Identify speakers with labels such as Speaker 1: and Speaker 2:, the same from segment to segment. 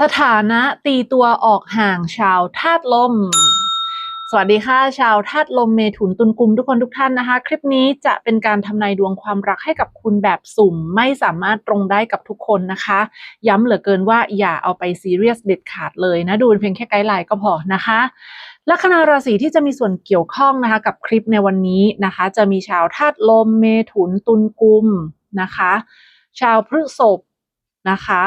Speaker 1: สถานะตีตัวออกห่างชาวธาตุลม สวัสดีค่ะ ชาวธาตุลมเมถุนตุลกุมทุกคนทุกท่านนะคะ คลิปนี้จะเป็นการทำนายดวงความรักให้กับคุณแบบสุ่ม ไม่สามารถตรงได้กับทุกคนนะคะ ย้ำเหลือเกินว่าอย่าเอาไปซีเรียสเด็ดขาดเลยนะดูเพียงแค่ไกด์ไลน์ก็พอนะคะลัคนาราศีที่จะมีส่วนเกี่ยวข้องนะคะ กับคลิปในวันนี้นะคะ จะมีชาวธาตุลมเมถุนตุลกุมนะคะ ชาวพฤษภนะคะ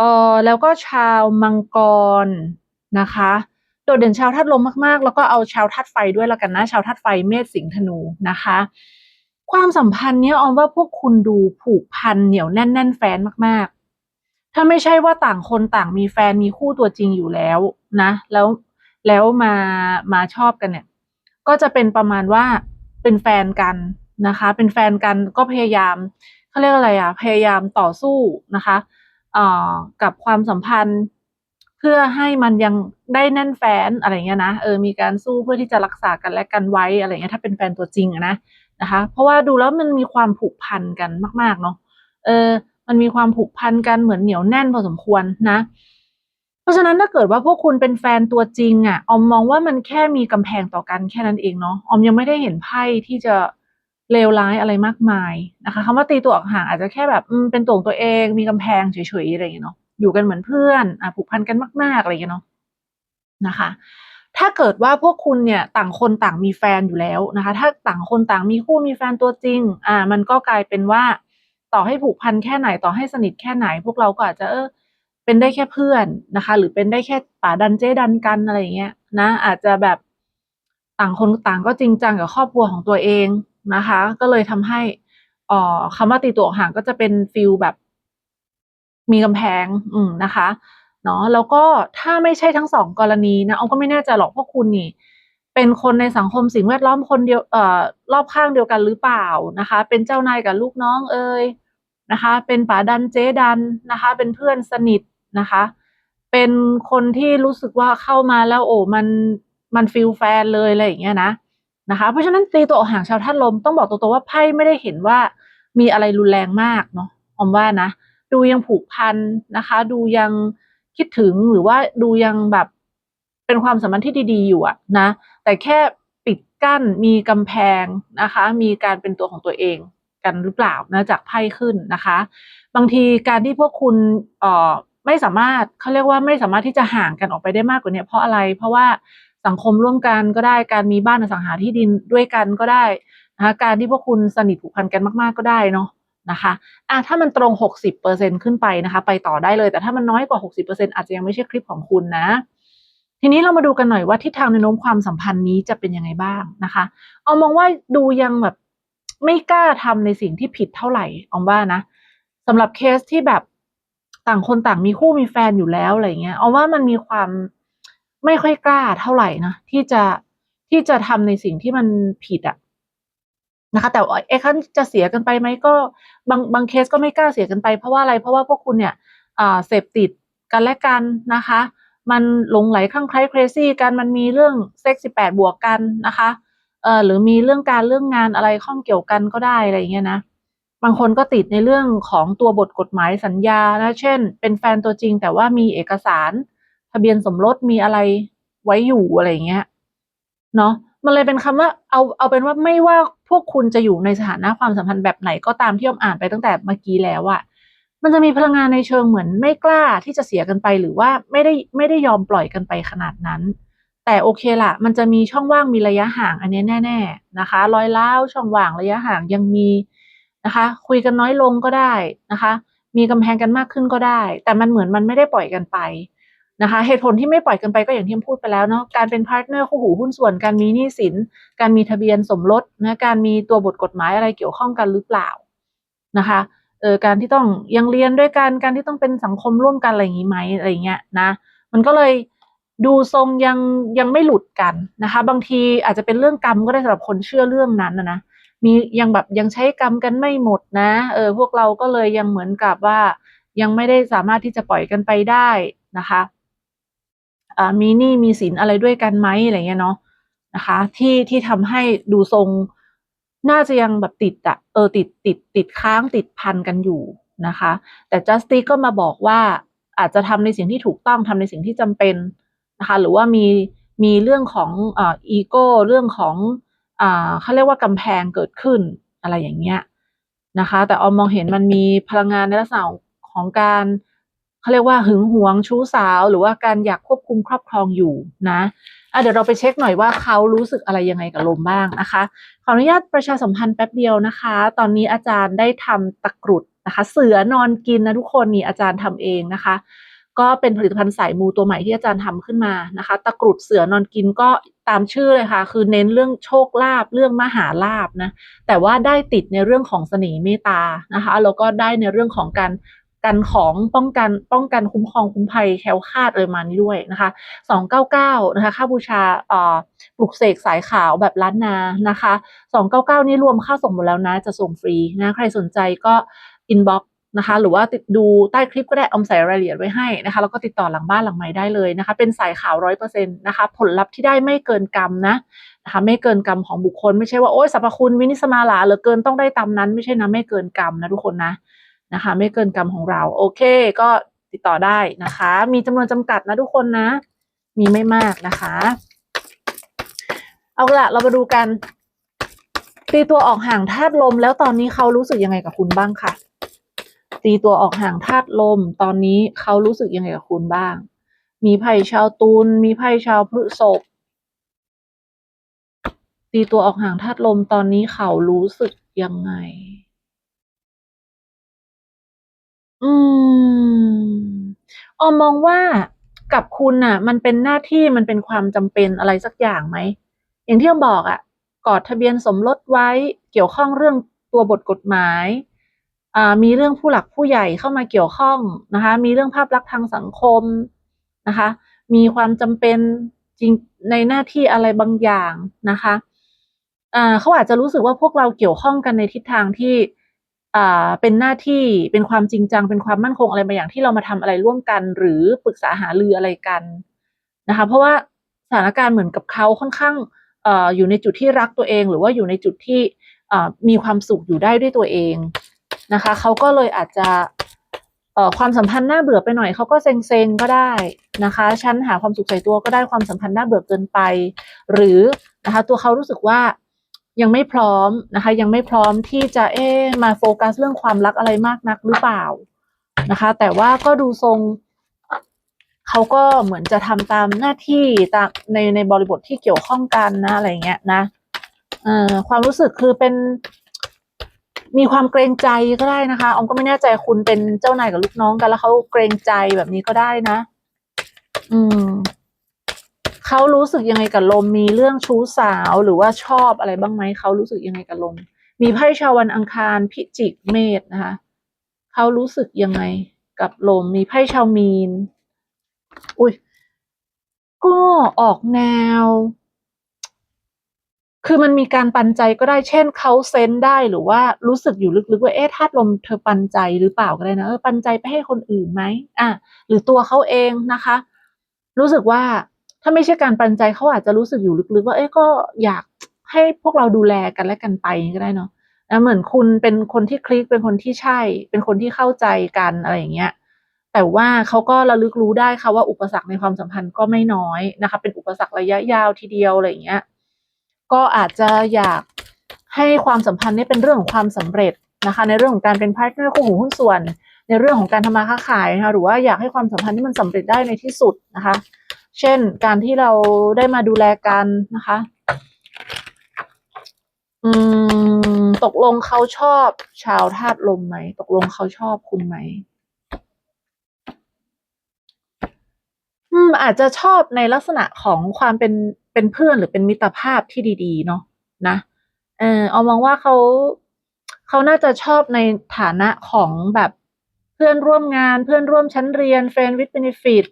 Speaker 1: เออแล้วก็ชาวมังกรนะคะ โดดเด่นชาวธาตุลมมากๆ แล้วก็เอาชาวธาตุไฟด้วยละกันนะ ชาวธาตุไฟเมษสิงห์ธนูนะคะ ความสัมพันธ์เนี้ยออมว่าพวกคุณดูผูกพันเหนียวแน่นแน่นแฟนมากๆ ถ้าไม่ใช่ว่าต่างคนต่างมีแฟนมีคู่ตัวจริงอยู่แล้วนะ แล้วแล้วมามาชอบกันเนี่ย ก็จะเป็นประมาณว่าเป็นแฟนกันนะคะ เป็นแฟนกันก็พยายามเขาเรียกอะไรอะ พยายามต่อสู้นะคะ กับความสัมพันธ์ เพื่อให้มันยังได้แน่นแฟนอะไรเงี้ยนะเออมีการสู้เพื่อที่จะรักษากันและกันไว้อะไรเงี้ยถ้าเป็นแฟนตัวจริงอะนะนะคะ เพราะว่าดูแล้วมันมีความผูกพันกันมาก ๆ เนาะเออ มันมีความผูกพันกันเหมือนเหนียวแน่นพอสมควรนะ เพราะฉะนั้นถ้าเกิดว่าพวกคุณเป็นแฟนตัวจริงอะออมมองว่ามันแค่มีกำแพงต่อกันแค่นั้นเองเนาะออมยังไม่ได้เห็นไพ่ที่จะ เลวร้ายอะไรมากมายนะคะคำว่าตีตัวออกห่างอาจจะแค่แบบเป็นตัวของตัวเองมีกำแพงเฉยๆอะไรอย่างเงี้ยเนาะอยู่กันเหมือนเพื่อนอะผูกพันกันมาก ๆอะไรอย่างเงี้ยเนาะนะคะ ถ้าเกิดว่าพวกคุณเนี่ยต่างคนต่างมีแฟนอยู่แล้วนะคะ ถ้าต่างคนต่างมีคู่มีแฟนตัวจริง อ่า มันก็กลายเป็นว่าต่อให้ผูกพันแค่ไหนต่อให้สนิทแค่ไหน พวกเราก็อาจจะเออเป็นได้แค่เพื่อนนะคะ หรือเป็นได้แค่ป่าดันเจดันกันอะไรอย่างเงี้ยนะ อาจจะแบบต่างคนต่างก็จริงจังกับครอบครัวของตัวเอง นะคะ ก็เลยทำให้อ่อคำว่าตีตัวออกห่างก็จะเป็นฟิลแบบ มีกำแพง อืมนะคะเนาะแล้วก็ถ้าไม่ใช่ทั้งสองกรณีนะเอาก็ไม่แน่ใจหรอกพวกคุณนี่ เป็นคนในสังคมสิ่งแวดล้อมคนเดียวเอ่อรอบข้างเดียวกันหรือเปล่านะคะ เป็นเจ้านายกับลูกน้องเอ่ยนะคะ เป็นป๋าดันเจ๊ดันนะคะ เป็นเพื่อนสนิทนะคะ เป็นคนที่รู้สึกว่าเข้ามาแล้วโอ้มันมันฟิลแฟนเลยอะไรอย่างเงี้ยนะ นะคะ เพราะฉะนั้นตีตัวออกห่างชาวธาตุลมต้องบอกตรงๆว่าไพ่ไม่ได้เห็นว่ามีอะไรรุนแรงมากเนาะอมว่านะ ดูยังผูกพันนะคะ ดูยังคิดถึงหรือว่าดูยังแบบเป็นความสัมพันธ์ที่ดีๆอยู่อะนะ แต่แค่ปิดกั้นมีกำแพงนะคะ มีการเป็นตัวของตัวเองกันหรือเปล่านะจากไพ่ขึ้นนะคะ บางทีการที่พวกคุณเอ่อไม่สามารถเขาเรียกว่าไม่สามารถที่จะห่างกันออกไปได้มากกว่านี้เพราะอะไร เพราะว่า สังคมร่วมกันก็ได้การมีบ้านอสังหาที่ดินด้วยกันก็ได้นะคะการที่พวกคุณสนิทผูกพันกันมาก ๆ ก็ได้เนาะนะคะอะถ้ามันตรง 60%ขึ้นไปนะคะ ไปต่อได้เลย แต่ถ้ามันน้อยกว่า 60%อาจจะยังไม่ใช่คลิปของคุณนะ ทีนี้เรามาดูกันหน่อยว่าทิศทางแนโน้มความสัมพันธ์นี้จะเป็นยังไงบ้างนะคะ เอามองว่าดูยังแบบไม่กล้าทำในสิ่งที่ผิดเท่าไหร่ออมว่านะสำหรับเคสที่แบบต่างคนต่างมีคู่มีแฟนอยู่แล้วอะไรเงี้ยเอาว่ามันมีความ ไม่ค่อยกล้าเท่าไหร่นะที่จะที่จะทำในสิ่งที่มันผิดอะนะคะ แต่ว่าเอ๊ะคันจะเสียกันไปไหมก็บางบางเคสก็ไม่กล้าเสียกันไป เพราะว่าอะไรเพราะว่าพวกคุณเนี่ยเสพติดกันและกันนะคะ มันหลงไหลคลั่งไคล้ crazy กันมันมีเรื่องเซ็กสิบแปดบวกกันนะคะเออหรือมีเรื่องการเรื่องงานอะไรข้องเกี่ยวกันก็ได้อะไรอย่างเงี้ยนะบางคนก็ติดในเรื่องของตัวบทกฎหมายสัญญานะเช่น เป็นแฟนตัวจริงแต่ว่ามีเอกสาร ทะเบียนสมรสมีอะไรไว้อยู่อะไรเงี้ยเนาะมันเลยเป็นคำว่าเอาเอาเป็นว่าไม่ว่าพวกคุณจะอยู่ในสถานะความสัมพันธ์แบบไหนก็ตามที่ออมอ่านไปตั้งแต่เมื่อกี้แล้วอะมันจะมีพลังงานในเชิงเหมือนไม่กล้าที่จะเสียกันไปหรือว่าไม่ได้ไม่ได้ยอมปล่อยกันไปขนาดนั้น แต่โอเคละมันจะมีช่องว่างมีระยะห่างอันนี้แน่ ๆนะคะรอยร้าช่องว่างระยะห่างยังมีนะคะ คุยกันน้อยลงก็ได้นะคะ มีกำแพงกันมากขึ้นก็ได้ แต่มันเหมือนมันไม่ได้ปล่อยกันไป นะคะเหตุผลที่ไม่ปล่อยกันไปก็อย่างที่พูดไปแล้วเนาะการเป็นพาร์ทเนอร์คู่หูหุ้นส่วนการมีหนี้สิน การมีทะเบียนสมรสนะการมีตัวบทกฎหมายอะไรเกี่ยวข้องกันหรือเปล่านะคะเออการที่ต้องยังเรียนด้วยกันการที่ต้องเป็นสังคมร่วมกันอะไรอย่างนี้ไหมอะไรเงี้ยนะมันก็เลยดูทรงยังยังไม่หลุดกันนะคะ บางทีอาจจะเป็นเรื่องกรรมก็ได้สำหรับคนเชื่อเรื่องนั้นนะนะมียังแบบยังใช้กรรมกันไม่หมดนะเออพวกเราก็เลยยังเหมือนกับว่ายังไม่ได้สามารถที่จะปล่อยกันไปได้นะคะ มีหนี้มีสินอะไรด้วยกันไหมอะไรเงี้ยเนาะนะคะ ที่ที่ทำให้ดูทรงน่าจะยังแบบติดอะเออติดติดติดค้างติดพันกันอยู่นะคะ แต่ Justice ก็มาบอกว่าอาจจะทำในสิ่งที่ถูกต้องทำในสิ่งที่จำเป็นนะคะ หรือว่ามีมีเรื่องของอีโก้เรื่องของอ่าเขาเรียกว่ากำแพงเกิดขึ้นอะไรอย่างเงี้ยนะคะ แต่ออมมองเห็นมันมีพลังงานในลักษณะของการ เขาเรียกว่าหึงหวงชู้สาว หรือว่าการอยากควบคุมครอบครองอยู่นะอะเดี๋ยวเราไปเช็คหน่อยว่าเขารู้สึกอะไรยังไงกับลมบ้างนะคะ ขออนุญาตประชาสัมพันธ์แป๊บเดียวนะคะ ตอนนี้อาจารย์ได้ทำตะกรุดนะคะ เสือนอนกินนะทุกคนนี่อาจารย์ทำเองนะคะ ก็เป็นผลิตภัณฑ์สายมูตัวใหม่ที่อาจารย์ทำขึ้นมานะคะ ตะกรุดเสือนอนกินก็ตามชื่อเลยค่ะ คือเน้นเรื่องโชคลาภเรื่องมหาลาภนะแต่ว่าได้ติดในเรื่องของเสน่ห์เมตานะคะแล้วก็ได้ในเรื่องของการ กันของป้องกันป้องกันคุ้มครองคุ้มภัยแคล้วคาดอะไรมานี้ด้วยนะคะสองเก้าเก้านะคะค่าบูชาเอ่อปลุกเสกสายขาวแบบล้านนานะคะสองเก้าเก้านี่รวมค่าส่งหมดแล้วนะจะส่งฟรีนะใครสนใจก็อินบ็อกนะคะหรือว่าติดดูใต้คลิปก็ได้เอาใส่รายละเอียดไว้ให้นะคะแล้วก็ติดต่อหลังบ้านหลังไม้ได้เลยนะคะ เป็นสายขาวร้อยเปอร์เซ็นต์นะคะผลลัพธ์ที่ได้ไม่เกินกรรมนะนะคะไม่เกินกรรมของบุคคล ไม่ใช่ว่าโอ้ยสรรพคุณวินิสมาลาเหลือเกินต้องได้ตามนั้น ไม่ใช่นะไม่เกินกรรมนะทุกคนนะ นะคะ ไม่เกินกรรมของเรา โอเค ก็ติดต่อได้นะคะ มีจำนวนจำกัดนะทุกคนนะ มีไม่มากนะคะ เอาละเรามาดูกันตีตัวออกห่างธาตุลม แล้วตอนนี้เขารู้สึกยังไงกับคุณบ้างค่ะ ตีตัวออกห่างธาตุลม ตอนนี้เขารู้สึกยังไงกับคุณบ้าง มีไพ่ชาวตุลมีไพ่ชาวพฤษภตีตัวออกห่างธาตุลมตอนนี้เขารู้สึกยังไง อืม ออมมองว่ากับคุณน่ะ มันเป็นหน้าที่มันเป็นความจำเป็นอะไรสักอย่างไหม อย่างที่ออมบอกอะ่ะ กอดทะเบียนสมรสไว้เกี่ยวข้องเรื่องตัวบทกฎหมาย อ่า มีเรื่องผู้หลักผู้ใหญ่เข้ามาเกี่ยวข้องนะคะ มีเรื่องภาพลักษณ์ทางสังคมนะคะ มีความจำเป็นจริงในหน้าที่อะไรบางอย่างนะคะ อ่าเขาอาจจะรู้สึกว่าพวกเราเกี่ยวข้องกันในทิศทางที่ อ่าเป็นหน้าที่เป็นความจริงจัง เป็นความมั่นคงอะไรบางอย่างที่เรามาทำอะไรร่วมกัน หรือปรึกษาหารืออะไรกันนะคะ เพราะว่าสถานการณ์เหมือนกับเขาค่อนข้างอ่ออยู่ในจุดที่รักตัวเอง หรือว่าอยู่ในจุดที่อ่ามีความสุขอยู่ได้ด้วยตัวเองนะคะเขาก็เลยอาจจะเอ่อความสัมพันธ์น่าเบื่อไปหน่อยเขาก็เซ็งๆก็ได้นะคะฉันหาความสุขใส่ตัวก็ได้ความสัมพันธ์น่าเบื่อเกินไป หรือนะคะตัวเขารู้สึกว่า ยังไม่พร้อมนะคะ ยังไม่พร้อมที่จะเอ๊มาโฟกัสเรื่องความรักอะไรมากนักหรือเปล่านะคะ แต่ว่าก็ดูทรงเขาก็เหมือนจะทำตามหน้าที่ตามในในบริบทที่เกี่ยวข้องกันนะอะไรเงี้ยนะเอ่อความรู้สึกคือเป็นมีความเกรงใจก็ได้นะคะออมก็ไม่แน่ใจคุณเป็นเจ้านายกับลูกน้องกันแล้วเขาเกรงใจแบบนี้ก็ได้นะ อืม เขารู้สึกยังไงกับลม มีเรื่องชู้สาวหรือว่าชอบอะไรบ้างไหมเขารู้สึกยังไงกับลม มีไพ่ชาววันอังคารพิจิกเมษนะคะเขารู้สึกยังไงกับลม มีไพ่ชาวมีน อุ้ยก็ออกแนว คือมันมีการปันใจก็ได้ เช่นเขาเซนได้หรือว่ารู้สึกอยู่ลึกๆว่า เอ๊ะธาตุลมเธอปันใจหรือเปล่าก็ได้นะ เออ ปันใจไปให้คนอื่นไหม อะ หรือตัวเขาเองนะคะ รู้สึกว่า ถ้าไม่ใช่การปันใจเขาอาจจะรู้สึกอยู่ลึกๆ ว่าเอ๊ะก็อยากให้พวกเราดูแลกันและกันไปก็ได้เนาะนะเหมือนคุณเป็นคนที่คลิกเป็นคนที่ใช่ เป็นคนที่เข้าใจกันอะไรอย่างเงี้ยแต่ว่าเขาก็ระลึกรู้ได้ค่ะว่าอุปสรรคในความสัมพันธ์ก็ไม่น้อยนะคะ เป็นอุปสรรคระยะยาวทีเดียวอะไรอย่างเงี้ยก็อาจจะอยากให้ความสัมพันธ์นี้เป็นเรื่องของความสำเร็จนะคะ ในเรื่องของการเป็นพาร์ทเนอร์คู่หูหุ้นส่วน ในเรื่องของการทำมาค้าขายนะคะหรือว่าอยากให้ความสัมพันธ์ที่มันสำเร็จได้ในที่สุดนะคะ เช่นการที่เราได้มาดูแลกันนะคะ อืม ตกลงเขาชอบชาวธาตุลมไหม ตกลงเขาชอบคุณไหม อืม อาจจะชอบในลักษณะของความเป็นเป็นเพื่อนหรือเป็นมิตรภาพที่ดีๆ เนาะนะ เออเอามองว่าเขาเขาน่าจะชอบในฐานะของแบบเพื่อนร่วมงาน เพื่อนร่วมชั้นเรียน friend with benefit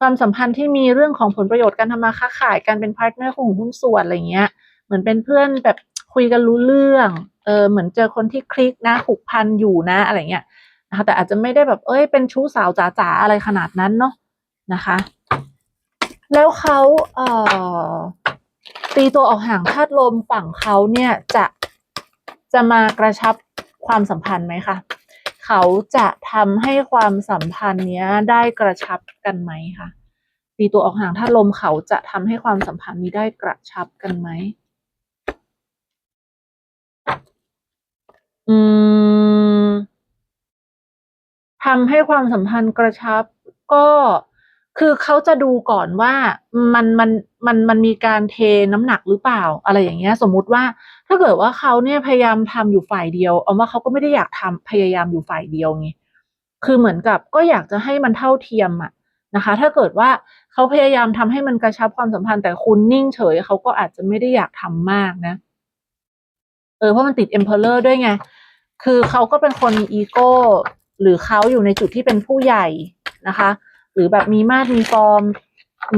Speaker 1: ความสัมพันธ์ที่มีเรื่องของผลประโยชน์การทำมาค้าขายการเป็นพาร์ทเนอร์ของหุ้นส่วนอะไรเงี้ย เหมือนเป็นเพื่อนแบบคุยกันรู้เรื่อง เออเหมือนเจอคนที่คลิกนะผูกพันอยู่นะอะไรเงี้ยนะคะแต่อาจจะไม่ได้แบบเอ้ยเป็นชู้สาวจ๋าๆอะไรขนาดนั้นเนาะนะคะ แล้วเขาเอ่อตีตัวออกห่างธาตุลมฝั่งเขาเนี่ยจะจะมากระชับความสัมพันธ์ไหมคะ เขาจะทำให้ความสัมพันธ์เนี้ยได้กระชับกันไหมคะตีตัวออกห่างถ้าลมเขาจะทำให้ความสัมพันธ์นี้ได้กระชับกันไหมอืมทำให้ความสัมพันธ์กระชับก็ คือเขาจะดูก่อนว่ามันมันมันมันมีการเทน้ำหนักหรือเปล่า อะไรอย่างเงี้ย สมมุติว่า ถ้าเกิดว่าเขาเนี่ยพยายามทำอยู่ฝ่ายเดียวเอาว่าเขาก็ไม่ได้อยากทำพยายามอยู่ฝ่ายเดียวไงคือเหมือนกับก็อยากจะให้มันเท่าเทียมอะนะคะ ถ้าเกิดว่าเขาพยายามทำให้มันกระชับความสัมพันธ์แต่คุณนิ่งเฉยเขาก็อาจจะไม่ได้อยากทำมากนะ เออเพราะมันติด emperor ด้วยไงคือเขาก็เป็นคนมีอีโก้หรือเขาอยู่ในจุดที่เป็นผู้ใหญ่นะคะ หรือแบบมีมาตรมีฟอร์ม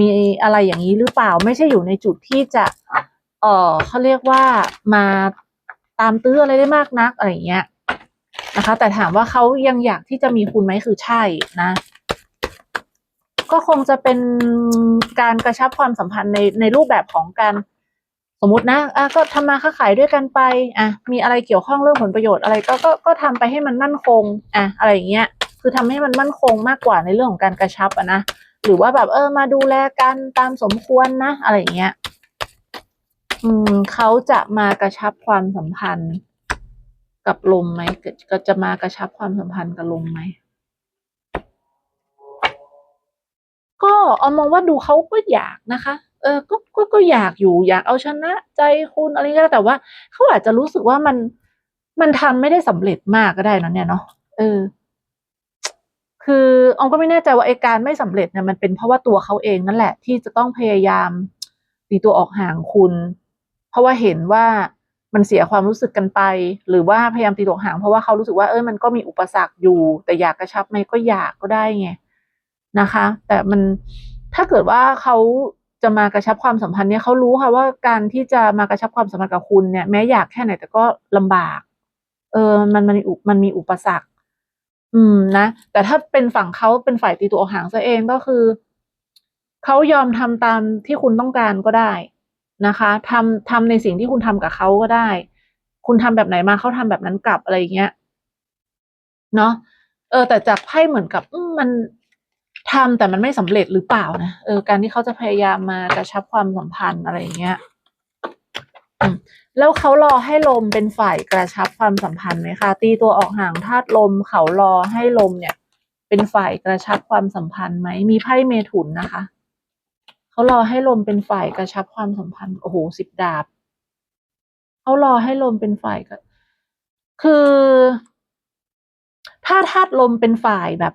Speaker 1: มีอะไรอย่างนี้หรือเปล่า ไม่ใช่อยู่ในจุดที่จะ เออเขาเรียกว่ามาตามตื้ออะไรได้มากนักอะไรอย่างเงี้ยนะคะ แต่ถามว่าเขายังอยากที่จะมีคุณไหมคือใช่นะ ก็คงจะเป็นการกระชับความสัมพันธ์ในในรูปแบบของการสมมตินะอะก็ทำมาค้าขายด้วยกันไป อะ มีอะไรเกี่ยวข้องเรื่องผลประโยชน์อะไรก็ก็ก็ทำไปให้มันมั่นคง อะ อะไรอย่างเงี้ย คือทำให้มันมั่นคงมากกว่าในเรื่องของการกระชับอะนะหรือว่าแบบเออมาดูแลกันตามสมควรนะอะไรอย่างเงี้ยอืมเขาจะมากระชับความสัมพันธ์ กับลมไหมก็จะมากระชับความสัมพันธ์กับลมไหมก็เอามองว่าดูเขาก็อยากนะคะ เออก็ก็ก็อยากอยู่อยากเอาชนะใจคุณอะไรก็แต่ว่าเขาอาจจะรู้สึกว่ามันมันทำไม่ได้สำเร็จมากก็ได้นะเนี่ยเนาะเออ คือออมก็ไม่แน่ใจว่าไอ้การไม่สำเร็จเนี่ยมันเป็นเพราะว่าตัวเขาเองนั่นแหละ ที่จะต้องพยายามตีตัวออกห่างคุณ เพราะว่าเห็นว่ามันเสียความรู้สึกกันไป หรือว่าพยายามตีตัวห่าง เพราะว่าเขารู้สึกว่าเออมันก็มีอุปสรรคอยู่ แต่อยากกระชับไหมก็อยากก็ได้ไงนะคะ แต่มันถ้าเกิดว่าเขาจะมากระชับความสัมพันธ์เนี่ยเขารู้ค่ะว่าการที่จะมากระชับความสัมพันธ์กับคุณเนี่ยแม้อยากแค่ไหนแต่ก็ลำบาก เออมันมันมีมันมีอุปสรรค อืมนะ แต่ถ้าเป็นฝั่งเขาเป็นฝ่ายตีตัวออกห่างซะเองก็คือเขายอมทำตามที่คุณต้องการก็ได้นะคะทำทำในสิ่งที่คุณทำกับเขาก็ได้ คุณทำแบบไหนมาเขาทำแบบนั้นกลับอะไรอย่างเงี้ยเนาะเออ แต่จากไพ่เหมือนกับมันทำแต่มันไม่สำเร็จหรือเปล่านะเออการที่เขาจะพยายามมากระชับความสัมพันธ์อะไรอย่างเงี้ย แล้วเขารอให้ลมเป็นฝ่ายกระชับความสัมพันธ์ไหมคะ ตีตัวออกห่างธาตุลมเขารอให้ลมเนี่ย เป็นฝ่ายกระชับความสัมพันธ์ไหม มีไพ่เมถุนนะคะเขารอให้ลมเป็นฝ่ายกระชับความสัมพันธ์โอ้โหสิบดาบเขารอให้ลมเป็นฝ่ายก็คือ ถ้าธาตุลมเป็นฝ่ายแบบ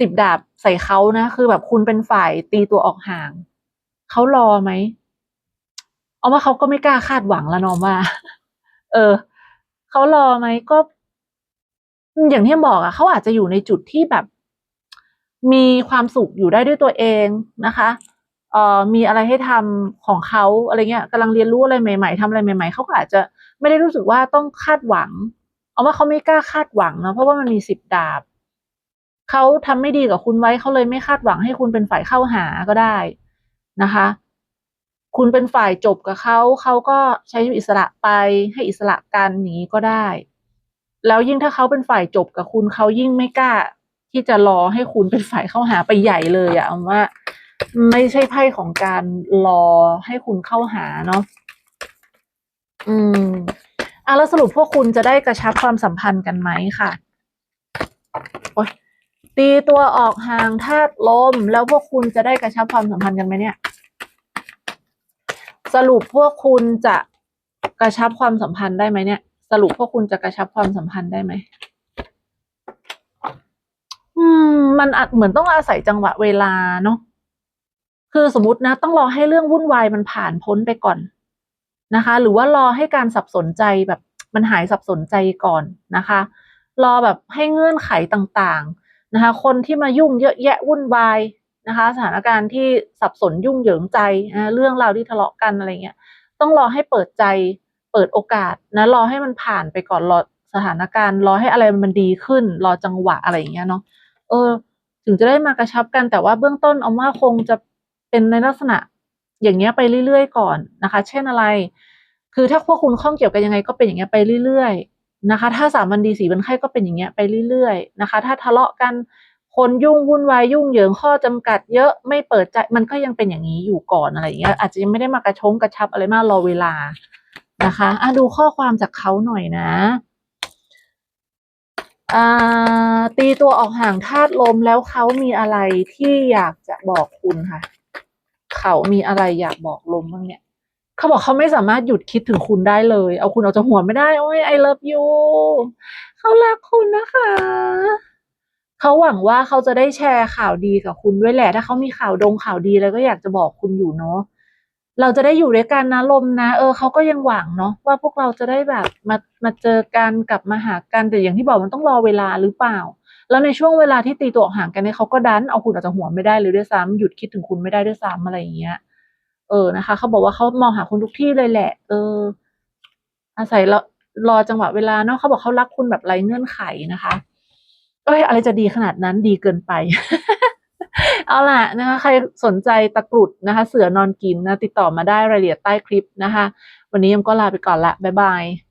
Speaker 1: สิบดาบใส่เขานะ คือแบบคุณเป็นฝ่ายตีตัวออกห่างเขารอไหม เอาว่าเขาก็ไม่กล้าคาดหวังแล้วนอมว่า เออเขารอไหมก็ อย่างที่บอกอะเขาอาจจะอยู่ในจุดที่แบบ มีความสุขอยู่ได้ด้วยตัวเองนะคะเอ่อมีอะไรให้ทำของเขาอะไรเงี้ยกำลังเรียนรู้อะไรใหม่ ๆทำอะไรใหม่ ๆเขาก็อาจจะไม่ได้รู้สึกว่าต้องคาดหวัง เอาว่าเขาไม่กล้าคาดหวังนะเพราะว่ามันมีสิบดาบเขาทำไม่ดีกับคุณไว้เขาเลยไม่คาดหวังให้คุณเป็นฝ่ายเข้าหาก็ได้นะคะ คุณเป็นฝ่ายจบกับเขาเขาก็ใช้อิสระไปให้อิสระกันอย่างนี้ก็ได้ แล้วยิ่งถ้าเขาเป็นฝ่ายจบกับคุณเขายิ่งไม่กล้า ที่จะรอให้คุณเป็นฝ่ายเข้าหาไปใหญ่เลยอะว่า ไม่ใช่ไพ่ของการรอให้คุณเข้าหาเนาะอืมอะแล้วสรุปพวกคุณจะได้กระชับความสัมพันธ์กันไหมค่ะโอ๊ยตีตัวออกห่างธาตุลม แล้วพวกคุณจะได้กระชับความสัมพันธ์กันไหมเนี่ย สรุปพวกคุณจะกระชับความสัมพันธ์ได้ไหมเนี่ย สรุปพวกคุณจะกระชับความสัมพันธ์ได้ไหมอืม มันอาจเหมือนต้องอาศัยจังหวะเวลาเนาะคือสมมตินะ ต้องรอให้เรื่องวุ่นวายมันผ่านพ้นไปก่อนนะคะ หรือว่ารอให้การสับสนใจแบบ มันหายสับสนใจก่อนนะคะ รอแบบให้เงื่อนไขต่างๆนะคะ คนที่มายุ่งเยอะแยะวุ่นวาย นะคะสถานการณ์ที่สับสนยุ่งเหยิงใจนะเรื่องราวที่ทะเลาะกันอะไรเงี้ยต้องรอให้เปิดใจเปิดโอกาสนะรอให้มันผ่านไปก่อนรอสถานการณ์ รอให้อะไรมันดีขึ้น รอจังหวะอะไรอย่างเงี้ยเนาะเออ ถึงจะได้มากระชับกันแต่ว่าเบื้องต้นเอาว่าคงจะเป็นในลักษณะอย่างเงี้ยไปเรื่อยๆก่อนนะคะ เช่นอะไร คือถ้าพวกคุณข้องเกี่ยวกันยังไงก็เป็นอย่างเงี้ยไปเรื่อยๆนะคะ ถ้าสามวันดีสี่วันไข้ก็เป็นอย่างเงี้ยไปเรื่อยๆนะคะ ถ้าทะเลาะกัน คนยุ่งวุ่นวายยุ่งเหยิงข้อจำกัดเยอะไม่เปิดใจมันก็ยังเป็นอย่างนี้อยู่ก่อนอะไรอย่างเงี้ยอาจจะยังไม่ได้มากระชงกระชับอะไรมากรอเวลานะคะอะดูข้อความจากเขาหน่อยนะอ่าตีตัวออกห่างธาตุลมแล้วเขามีอะไรที่อยากจะบอกคุณค่ะ เขามีอะไรอยากบอกลมบ้างเนี่ยเขาบอกเขาไม่สามารถหยุดคิดถึงคุณได้เลย เอาคุณออกจากหัวไม่ได้ โอ้ย I love you เขารักคุณนะคะ เขาหวังว่าเขาจะได้แชร์ข่าวดีกับคุณด้วยแหละ ถ้าเขามีข่าวดงข่าวดีอะไรก็อยากจะบอกคุณอยู่เนาะเราจะได้อยู่ด้วยกันนะลมนะ เออเขาก็ยังหวังเนาะว่าพวกเราจะได้แบบมามาเจอกันกลับมาหากันแต่อย่างที่บอกมันต้องรอเวลาหรือเปล่า แล้วในช่วงเวลาที่ตีตัวห่างกันเนี่ยเขาก็ดันเอาคุณออกจากหัวไม่ได้เลยด้วยซ้ำหยุดคิดถึงคุณไม่ได้ด้วยซ้ำอะไรอย่างเงี้ยเออนะคะเขาบอกว่าเขามองหาคุณทุกที่เลยแหละ เออ อาศัยรอรอจังหวะเวลาเนาะเขาบอกเขารักคุณแบบไร้เงื่อนไขนะคะ เอ้ยอะไรจะดีขนาดนั้นดีเกินไป เอาล่ะนะคะ ใครสนใจตะกรุดนะคะ เสือนอนกินนะ ติดต่อมาได้รายละเอียดใต้คลิปนะคะ วันนี้ยมก็ลาไปก่อนละบ๊ายบาย